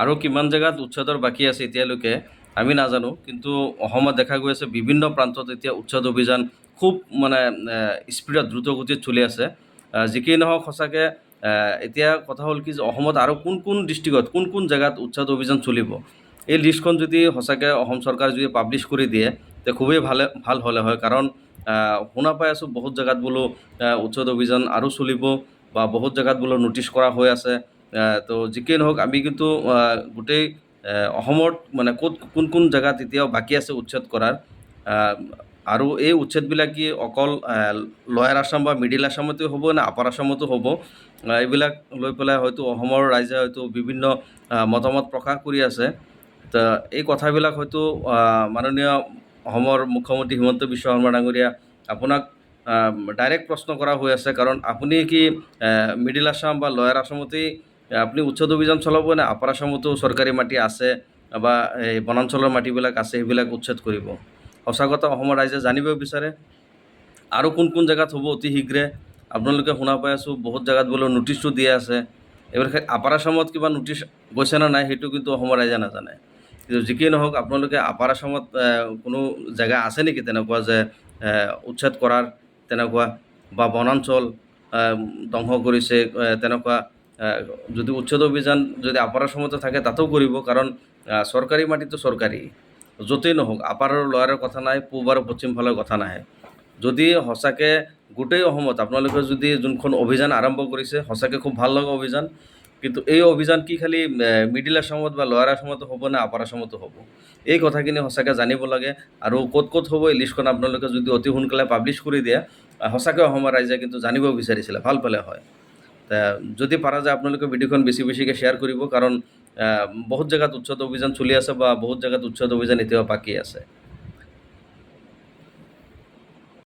আৰু কিমান জেগাত উচ্ছেদৰ বাকী আছে এতিয়ালৈকে আমি নাজানো কিন্তু অসমত দেখা গৈ আছে বিভিন্ন প্ৰান্তত এতিয়া উচ্ছেদ অভিযান খুব মানে স্পীডত দ্ৰুতগতিত চলি আছে। আহ, যি কি নহওক সঁচাকৈ এতিয়া কথা হ'ল কি যে অসমত আৰু কোন কোন ডিষ্ট্ৰিক্টত কোন কোন জেগাত উচ্ছেদ অভিযান চলিব। এই লিষ্টখন যদি সঁচাকৈ অসম চৰকাৰে যদি পাব্লিছ কৰি দিয়ে তে খুবেই ভালে ভালো হ'লে হয়। কাৰণ শুনা পাই আছোঁ বহুত জেগাত বোলো উচ্ছেদ অভিযান আৰু চলিব বা বহুত জেগাত বোলো ন'টিছ কৰা হৈ আছে। তো যিকেই নহওক, আমি কিন্তু গোটেই অসমত মানে ক'ত, কোন কোন জেগাত এতিয়াও বাকী আছে উচ্ছেদ কৰাৰ আৰু এই উচ্ছেদবিলাক কি অকল লয়াৰ আছাম বা মিডিল আছামতে হ'ব নে আপাৰ আছামতো হ'ব? এইবিলাক লৈ পেলাই হয়তো অসমৰ ৰাইজে হয়তো বিভিন্ন মতামত প্ৰকাশ কৰি আছে। ত, এই কথাবিলাক হয়তো মাননীয় অসমৰ মুখ্যমন্ত্ৰী হিমন্ত বিশ্ব শৰ্মা ডাঙৰীয়া আপোনাক ডাইৰেক্ট প্ৰশ্ন কৰা হৈ আছে। কাৰণ আপুনি কি মিডিল আছাম বা লয়াৰ আছামতেই আপুনি উচ্ছেদ অভিযান চলাব নে আপাৰ আছামতো চৰকাৰী মাটি আছে, বা এই বনাঞ্চলৰ মাটিবিলাক আছে, সেইবিলাক উচ্ছেদ কৰিব। সঁচা কথা অসমৰ ৰাইজে জানিব বিচাৰে, আৰু কোন কোন জেগাত হ'ব অতি শীঘ্ৰে, আপোনালোকে শুনা পাই আছোঁ, বহুত জেগাত বোলে ন'টিচটো দিয়া আছে। এইবোৰ আপাৰ আছামত কিবা ন'টিচ গৈছে নে নাই, সেইটো কিন্তু অসমৰ ৰাইজে নাজানে। কিন্তু যি কি নহওক, আপোনালোকে আপাৰ আছামত কোনো জেগা আছে নেকি তেনেকুৱা যে উচ্ছেদ কৰাৰ তেনেকুৱা, বা বনাঞ্চল ধ্বংস কৰিছে তেনেকুৱা যদি উচ্ছেদ অভিযান যদি আপাৰ আছামতে থাকে তাতো কৰিব। কাৰণ চৰকাৰী মাটিতো চৰকাৰী। য'তেই নহওক আপাৰ আৰু লয়াৰৰ কথা নাই, পূব আৰু পশ্চিম ফালৰ কথা নাহে। যদি সঁচাকৈ গোটেই অসমত, আপোনালোকে যদি যোনখন অভিযান আৰম্ভ কৰিছে, সঁচাকৈ খুব ভালো লগা অভিযান। কিন্তু এই অভিযান কি খালি মিডিল আছামত বা লয়াৰ আছামতো হ'ব নে আপাৰ আছামতো হ'ব? এই কথাখিনি সঁচাকৈ জানিব লাগে। আৰু ক'ত ক'ত হ'ব এই লিষ্টখন আপোনালোকে যদি অতি সোনকালে পাব্লিছ কৰি দিয়ে সঁচাকৈ অসমৰ ৰাইজে কিন্তু জানিব বিচাৰিছিলে, ভালো পালে হয়। যদি পাৰা যায় আপোনালোকে ভিডিঅ'খন বেছি বেছিকৈ শ্বেয়াৰ কৰিব কাৰণ বহুত জেগাত উচ্ছেদ অভিযান চলি আছে বা বহুত জেগাত উচ্ছেদ অভিযান এতিয়াও বাকী আছে।